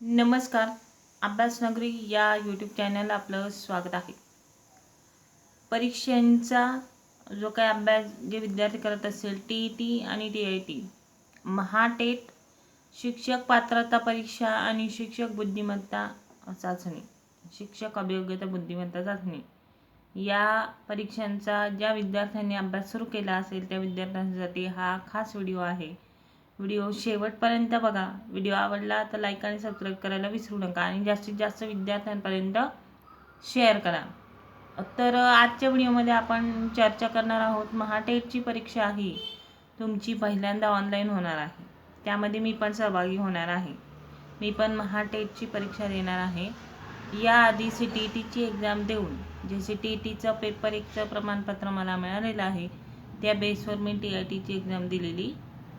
नमस्कार अभ्यासनगरी या यूट्यूब चॅनलला आपलं स्वागत आहे. परीक्षांचा जो काही अभ्यास जे विद्यार्थी करत असेल टी ई टी आणि टी आय टी महाटेट शिक्षक पात्रता परीक्षा आणि शिक्षक बुद्धिमत्ता चाचणी शिक्षक अभियोग्यता बुद्धिमत्ता चाचणी या परीक्षांचा ज्या विद्यार्थ्यांनी अभ्यास सुरू केला असेल त्या विद्यार्थ्यांसाठी हा खास व्हिडिओ आहे. व्हिडिओ शेवटपर्यंत बघा. व्हिडिओ आवडला तर लाईक आणि सबस्क्राईब करायला विसरू नका. आणि जास्तीत जास्त विद्यार्थ्यांपर्यंत शेअर करा. तर आजच्या व्हिडिओमध्ये आपण चर्चा करणार आहोत महाटेटची परीक्षा ही तुमची पहिल्यांदा ऑनलाईन होणार आहे. त्यामध्ये मी पण सहभागी होणार आहे. मी पण महाटेटची परीक्षा देणार आहे. याआधी सी टी ई टीची एक्झाम देऊन जे सी टी ई टीचं पेपर एकचं प्रमाणपत्र मला मिळालेलं आहे त्या बेसवर मी टी आय टीची एक्झाम दिलेली.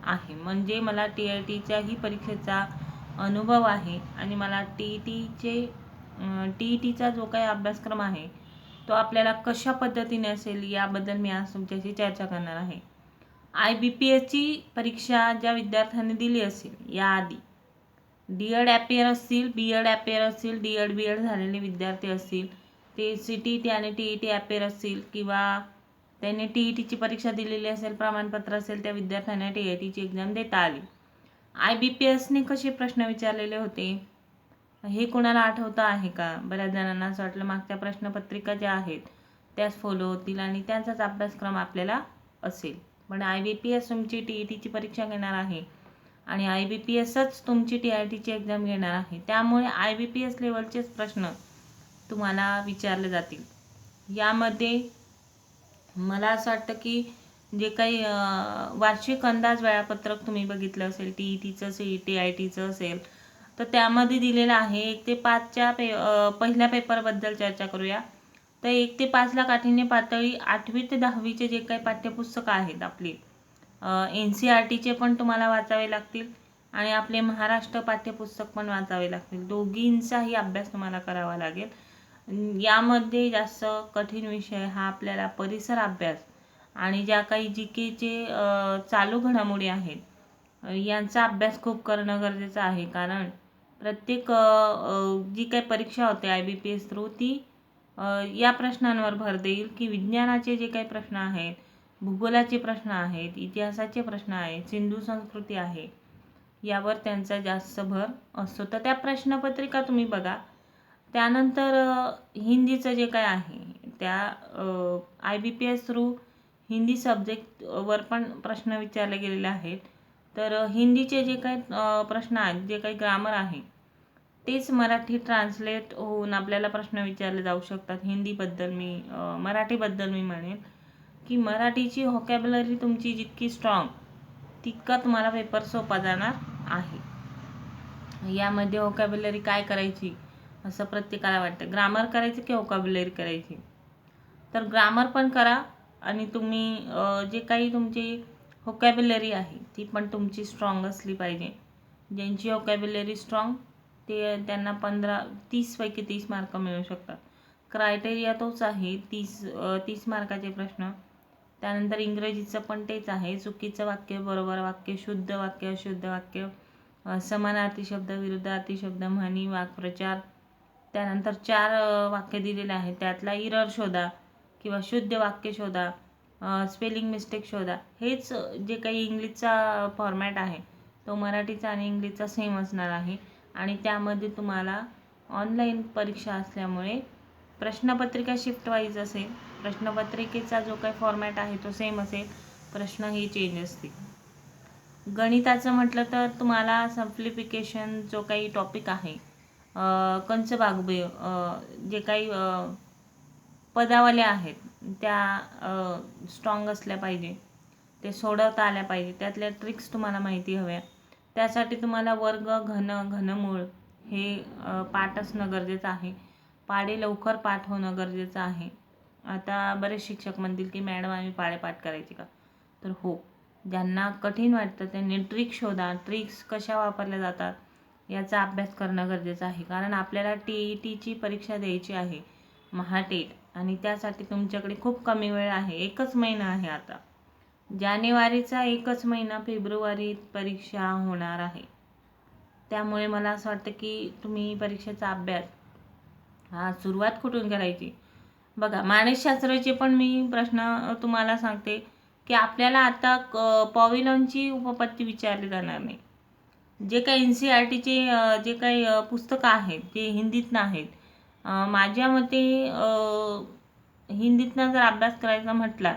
आहे. म्हणजे मला टी आय टीच्याही परीक्षेचा अनुभव आहे आणि मला टी ई टीचे टी ई टीचा जो काही अभ्यासक्रम आहे तो आपल्याला कशा पद्धतीने असेल याबद्दल मी आज तुमच्याशी चर्चा करणार आहे. आय बी पी एसची परीक्षा ज्या विद्यार्थ्यांनी दिली असेल याआधी डी एड ॲपियर असतील बी एड ॲपियर असतील डी एड बी एड झालेले विद्यार्थी असतील ते सी टी ई टी आणि टी ई टी ॲपियर असतील किंवा त्यांनी टी ई टीची परीक्षा दिलेली असेल प्रमाणपत्र असेल त्या विद्यार्थ्यांना टी आय टीची एक्झाम देता आली. आय बी पी एसने कसे प्रश्न विचारलेले होते? हे कोणाला आठवतं आहे का? बऱ्याच जणांना असं वाटलं मागच्या प्रश्नपत्रिका ज्या आहेत त्याच फॉलो होतील आणि त्यांचाच अभ्यासक्रम आपल्याला असेल. पण आय बी पी एस तुमची टी ई टीची परीक्षा घेणार आहे आणि आय बी पी एसच तुमची टी आय टीची एक्झाम घेणार आहे. त्यामुळे आय बी पी एस लेवलचेच प्रश्न तुम्हाला विचारले जातील. यामध्ये मला असं वाटतं की जे काही वार्षिक अंदाज वेळापत्रक तुम्ही बघितलं असेल टी ई टीचं सी टी आय टीचं असेल तर त्यामध्ये दिलेलं आहे एक ते पाचच्या पे पहिल्या पेपरबद्दल चर्चा करूया. तर एक ते पाचला काठिण्य पातळी आठवी ते दहावीचे जे काही पाठ्यपुस्तकं आहेत आपली एन सी आर टीचे पण तुम्हाला वाचावे लागतील आणि आपले महाराष्ट्र पाठ्यपुस्तक पण वाचावे लागतील. दोघींचाही अभ्यास तुम्हाला करावा लागेल. यामध्ये जास्त कठीण विषय हा आपल्याला परिसर अभ्यास आणि ज्या काही जी केचे चालू घडामोडी आहेत यांचा अभ्यास खूप करणं गरजेचं आहे. कारण प्रत्येक जी काही परीक्षा होते I B P S through ती या प्रश्नांवर भर देईल की विज्ञानाचे जे काही प्रश्न आहेत भूगोलाचे प्रश्न आहेत इतिहासाचे प्रश्न आहेत सिंधू संस्कृती आहे यावर त्यांचा जास्त भर असतो. तर त्या प्रश्नपत्रिका तुम्ही बघा. त्यानंतर हिंदीचं जे काय आहे त्या I B P S through Hindi सब्जेक्टवर पण प्रश्न विचारले गेलेले आहेत. तर हिंदीचे जे काही प्रश्न आहेत जे काही ग्रामर आहे तेच मराठी ट्रान्सलेट होऊन आपल्याला प्रश्न विचारले जाऊ शकतात. हिंदीबद्दल मी मराठीबद्दल मी म्हणेन की मराठीची व्हॉकॅबलरी तुमची जितकी स्ट्रॉंग तितका तुम्हाला पेपर सोपा जाणार आहे. यामध्ये व्हॉकॅबलरी काय करायची? असं प्रत्येकाला वाटतं. ग्रामर करायचं की ओकाबुलरी करायची? तर ग्रामर पण करा आणि तुम्ही जे काही तुमची व्हॉकॅबलरी आहे ती पण तुमची स्ट्रॉंग असली पाहिजे. ज्यांची व्हॉकॅबलरी स्ट्रॉंग ते त्यांना पंधरा तीसपैकी तीस मार्क मिळू शकतात. क्रायटेरिया तोच आहे तीस तीस मार्काचे प्रश्न. त्यानंतर इंग्रजीचं पण तेच आहे चुकीचं वाक्य बरोबर वाक्य शुद्ध वाक्य अशुद्ध वाक्य समानार्थी शब्द विरुद्धार्थी शब्द म्हणी वाक्प्रचार त्यानंतर चार वाक्य दिलेले आहेत. त्यातला इरर शोधा किंवा शुद्ध वाक्य शोधा स्पेलिंग मिस्टेक शोधा. हेच जे काही इंग्लिशचा फॉर्मॅट आहे तो मराठीचा आणि इंग्लिशचा सेम असणार आहे. आणि त्यामध्ये तुम्हाला ऑनलाईन परीक्षा असल्यामुळे प्रश्नपत्रिका शिफ्ट वाईज असेल प्रश्नपत्रिकेचा जो काही फॉर्मॅट आहे तो सेम असेल प्रश्नही चेंज असतील. गणिताचं म्हटलं तर तुम्हाला सम्प्लिफिकेशन जो काही टॉपिक आहे कंच बागबे जे काही पदावल्या आहेत त्या स्ट्रॉंग असल्या पाहिजे. ते सोडवता आल्या पाहिजे. त्यातल्या ट्रिक्स तुम्हाला माहिती हव्या. त्यासाठी तुम्हाला वर्ग घन घनमूळ हे पाठ असणं गरजेचं आहे. पाडे लवकर पाठ होणं गरजेचं आहे. आता बरेच शिक्षक म्हणतील की मॅडम आम्ही पाळे पाठ करायचे का? तर हो ज्यांना कठीण वाटतं त्यांनी ट्रिक शोधा. ट्रिक्स कशा वापरल्या जातात? याचा अभ्यास करणं गरजेचं आहे. कारण आपल्याला टी ई टीची परीक्षा द्यायची आहे महाटेट आणि त्यासाठी तुमच्याकडे खूप कमी वेळ आहे. एकच महिना आहे आता. जानेवारीचा एकच महिना फेब्रुवारीत परीक्षा होणार आहे. त्यामुळे मला असं वाटतं की तुम्ही परीक्षेचा अभ्यास हा सुरुवात कुठून करायची? बघा मानसशास्त्राचे पण मी प्रश्न तुम्हाला सांगते की आपल्याला आता क पॉविलॉनची उपपत्ती विचारली जाणार नाही. जे काही एन सी आर टीचे जे काही पुस्तकं आहेत ते हिंदीतनं आहेत माझ्या मते हिंदीतनं जर अभ्यास करायचा म्हटला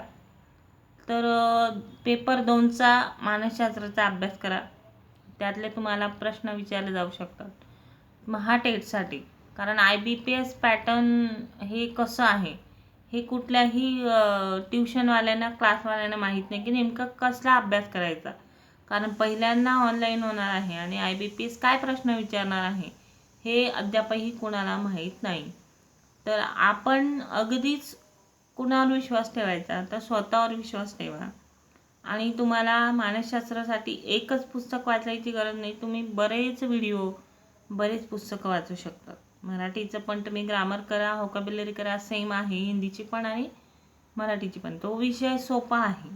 तर पेपर दोनचा मानसशास्त्राचा अभ्यास करा. त्यातले तुम्हाला प्रश्न विचारले जाऊ शकतात. महाटेटसाठी. कारण I B P S pattern हे कसं आहे? हे कुठल्याही ट्युशनवाल्यांना क्लासवाल्यांना माहीत नाही की नेमका कसला अभ्यास करायचा. कारण पहिल्यांदा ऑनलाईन होणार आहे आणि आय बी पी एस काय प्रश्न विचारणार आहे हे अद्यापही कुणाला माहीत नाही. तर आपण अगदीच कुणावर विश्वास ठेवायचा? तर स्वतःवर विश्वास ठेवा. आणि तुम्हाला मानसशास्त्रासाठी एकच पुस्तक वाचायची गरज नाही तुम्ही बरेच व्हिडिओ बरेच पुस्तकं वाचू शकतात मराठीचं पण तुम्ही ग्रामर करा होकाबिलरी करा सेम आहे हिंदीची पण आणि मराठीची पण. तो विषय सोपा आहे.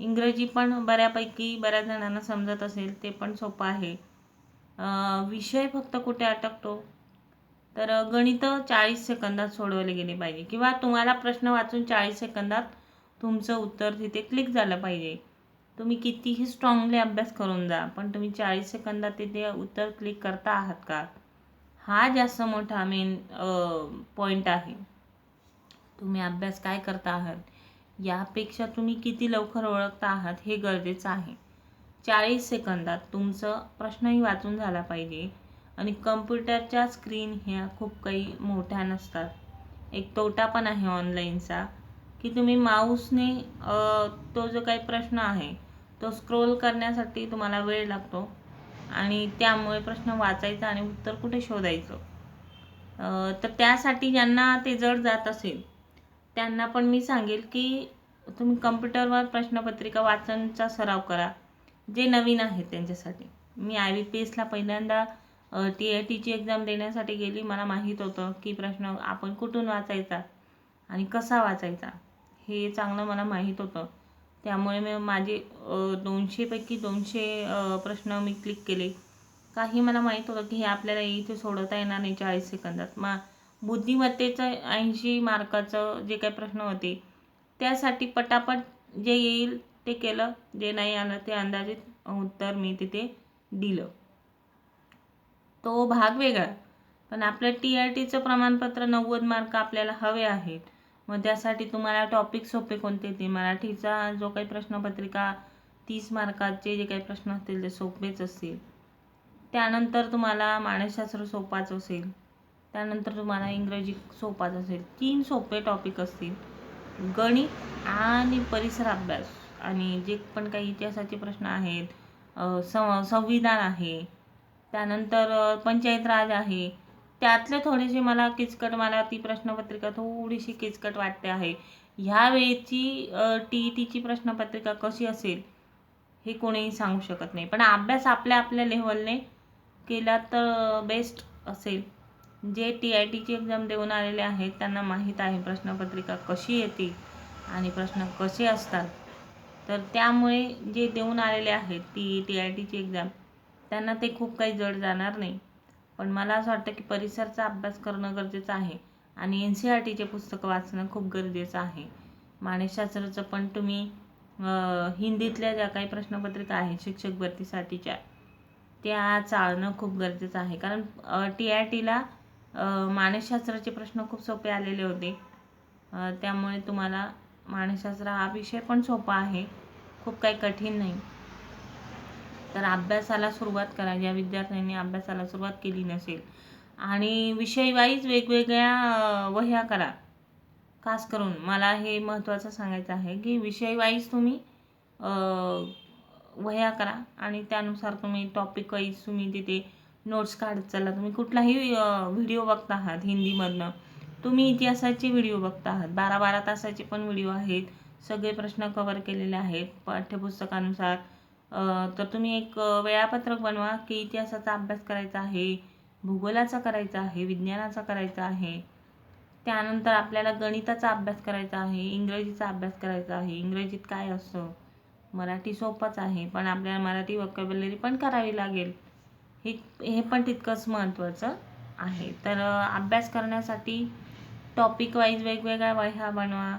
इंग्रजी पण बऱ्यापैकी बऱ्याच जणांना समजत असेल ते पण सोपं आहे. विषय फक्त कुठे अटकतो? तर गणित चाळीस सेकंदात सोडवले गेले पाहिजे. किंवा तुम्हाला प्रश्न वाचून चाळीस सेकंदात तुमचं उत्तर तिथे क्लिक झालं पाहिजे. तुम्ही कितीही स्ट्रॉंगली अभ्यास करून जा पण तुम्ही चाळीस सेकंदात तिथे उत्तर क्लिक करता आहात का? हा जास्त मोठा मेन पॉईंट आहे. तुम्ही अभ्यास काय करता आहात? यापेक्षा तुम्ही किती लवकर ओळखता आहात हे गरजेचं आहे. चाळीस सेकंदात तुमचं प्रश्नही वाचून झाला पाहिजे आणि कम्प्युटरच्या स्क्रीन ह्या खूप काही मोठ्या नसतात. एक तोटा पण आहे ऑनलाईनचा की तुम्ही माऊसने तो जो काही प्रश्न आहे तो स्क्रोल करण्यासाठी तुम्हाला वेळ लागतो आणि त्यामुळे प्रश्न वाचायचा आणि उत्तर कुठे शोधायचं? तर त्यासाठी ज्यांना ते जड जात असेल त्यांना पण मी सांगेल की तुम्ही कम्प्युटरवर प्रश्नपत्रिका वाचनचा सराव करा. जे नवीन आहे त्यांच्यासाठी. मी आय बी पी एसला पहिल्यांदा टी आय टीची एक्झाम देण्यासाठी गेली. मला माहीत होतं की प्रश्न आपण कुठून वाचायचा आणि कसा वाचायचा हे चांगलं मला माहीत होतं. त्यामुळे मी माझे दोनशेपैकी दोनशे प्रश्न मी क्लिक केले. काही मला माहीत होतं की हे आपल्याला इथे सोडवता येणार नाही चाळीस सेकंदात. मा बुद्धिमत्तेचं ऐंशी मार्काचं जे काही प्रश्न होते त्यासाठी पटापट जे येईल ते केलं. जे नाही आलं ते अंदाजित उत्तर मी तिथे दिलं. तो भाग वेगळा पण आपलं टी आर टीचं प्रमाणपत्र नव्वद मार्क आपल्याला हवे आहेत. मग त्यासाठी तुम्हाला टॉपिक सोपे कोणते ते? मराठीचा जो काही प्रश्नपत्रिका तीस मार्काचे जे काही प्रश्न असतील ते सोपेच असतील. त्यानंतर तुम्हाला मानसशास्त्र सोपाच असेल. त्यानंतर तुम्हाला इंग्रजी सोपाच असेल. तीन सोपे टॉपिक असतील. गणित आणि परिसर अभ्यास. आणि जे पण काही इतिहासाचे प्रश्न आहेत सं संविधान आहे त्यानंतर पंचायत राज आहे. त्यातले थोडेसे मला किचकट मला ती प्रश्नपत्रिका थोडीशी किचकट वाटते आहे. ह्या वेळेची टी ई टीची प्रश्नपत्रिका कशी असेल हे कोणीही सांगू शकत नाही. पण अभ्यास आपल्या आपल्या लेवलने केला तर बेस्ट असेल. जे टी आय टीची एक्झाम देऊन आलेले आहेत त्यांना माहीत आहे प्रश्नपत्रिका कशी येते आणि प्रश्न कसे असतात. तर त्यामुळे जे देऊन आलेले आहेत टी टी आय टीची एक्झाम त्यांना ते खूप काही जड जाणार नाही. पण मला असं वाटतं की परिसरचा अभ्यास करणं गरजेचं आहे आणि एन सी आर टीचे पुस्तकं वाचणं खूप गरजेचं आहे. मानसशास्त्राचं पण तुम्ही हिंदीतल्या ज्या काही प्रश्नपत्रिका आहेत शिक्षक भरतीसाठीच्या त्या चाळणं खूप गरजेचं आहे. कारण टी आय टीला मानसशास्त्राचे प्रश्न खूप सोपे आलेले होते. त्यामुळे तुम्हाला मानसशास्त्र हा विषय पण सोपा आहे. खूप काही कठीण नाही. तर अभ्यासाला सुरुवात करा. ज्या विद्यार्थ्यांनी अभ्यासाला सुरुवात केली नसेल आणि विषयवाईज वेगवेगळ्या वह्या करा. खास करून मला हे महत्त्वाचं सांगायचं आहे की विषयवाईज तुम्ही वह्या करा आणि त्यानुसार तुम्ही टॉपिक वाईज तुम्ही तिथे नोट्स काढत चला तुम्ही कुठलाही व्हिडिओ बघता आहात हिंदीमधनं तुम्ही इतिहासाचे व्हिडिओ बघता आहात. बारा बारा तासाचे पण व्हिडिओ आहेत. सगळे प्रश्न कवर केलेले आहेत पाठ्यपुस्तकानुसार. तर तुम्ही एक वेळापत्रक बनवा की इतिहासाचा अभ्यास करायचा आहे भूगोलाचा करायचा आहे विज्ञानाचा करायचा आहे. त्यानंतर आपल्याला गणिताचा अभ्यास करायचा आहे इंग्रजीचा अभ्यास करायचा आहे. इंग्रजीत काय असतं? मराठी सोपंच आहे पण आपल्याला मराठी वोकॅब्युलरी पण करावी लागेल. हे हे पण तितकंच महत्त्वाचं आहे. तर अभ्यास करण्यासाठी टॉपिक वाईज वेगवेगळ्या वह्या बनवा.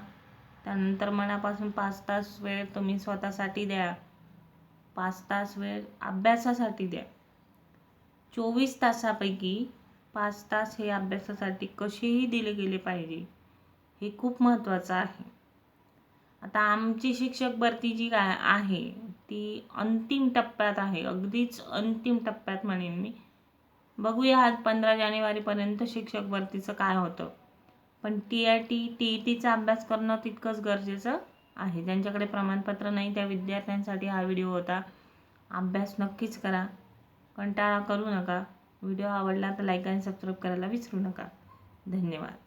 त्यानंतर मनापासून पाच तास वेळ तुम्ही स्वतःसाठी द्या. पाच तास वेळ अभ्यासासाठी द्या. चोवीस तासापैकी पाच तास हे अभ्यासासाठी कसेही दिले गेले पाहिजे हे खूप महत्त्वाचं आहे. आता आमची शिक्षक भरती जी काय आहे ती अंतिम टप्प्यात आहे. अगदीच अंतिम टप्प्यात म्हणेन मी. बघूया आज पंधरा जानेवारीपर्यंत शिक्षक भरतीचं काय होतं. पण T I T T E टीचा अभ्यास करणं तितकंच गरजेचं आहे. ज्यांच्याकडे प्रमाणपत्र नाही त्या विद्यार्थ्यांसाठी हा व्हिडिओ होता. अभ्यास नक्कीच करा. कंटाळा करू नका. व्हिडिओ आवडला तर लाईक आणि सबस्क्राईब करायला विसरू नका. धन्यवाद.